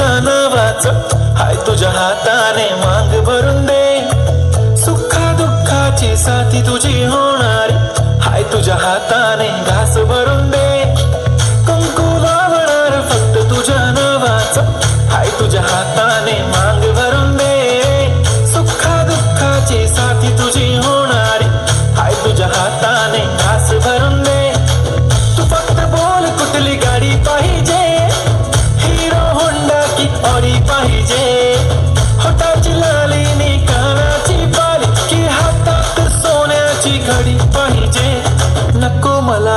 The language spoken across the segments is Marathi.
नावाचं हाय तुझ्या हाताने मांग भरून दे. सुखा दुःखाची साथी तुझी होणारी. हाय तुझ्या हाताने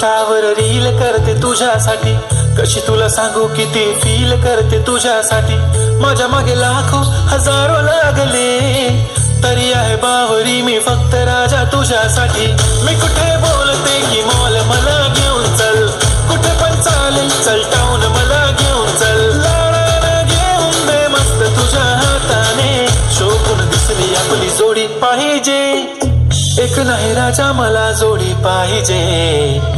धजून इन्स्टावर रील करते तुझ्यासाठी. कशी तुला सांगू किती फील करते तुझ्यासाठी. माझ्या मागे लाखो हजारो लागले. तरी आहे बावरी मी फक्त राजा तुझ्यासाठी. मी कुठे बोलते की मॉल मला घेऊन चल. कुठे पण चालेल चल टाऊन मला घेऊन चल. लाडाला घेऊन दे मस्त तुझ्या हाताने. शोभून दिसली आपली जोडी पाहिजे. एक नाही राजा मला जोडी पाहिजे.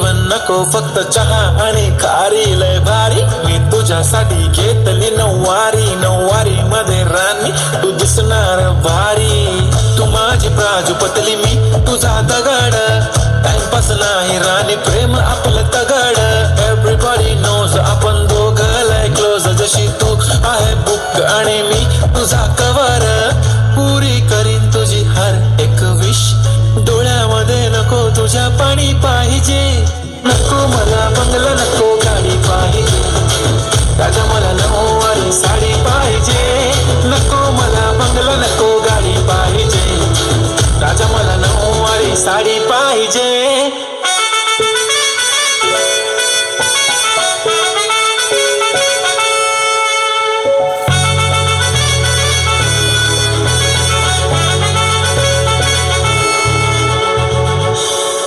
जेवण नको फक्त चहा आणि खारी. लय भारी मी तुझ्यासाठी घेतली नऊवारी. नऊवारी मध्ये राणी तू दिसणार भारी. तू माझी प्राजूपतली मी तुझा दगड. टाइमपास नाही राणी प्रेम आपलं तगड. एव्हरीबॉडी नोज आपण दोघं लय क्लोज जशी तू आहे बुक आणि मी तुझा कवर पुरी करीन तुझी हर एक विश डोळ्यामध्ये नको तुझ्या पाणी पाहिजे. तू मला मंगल नको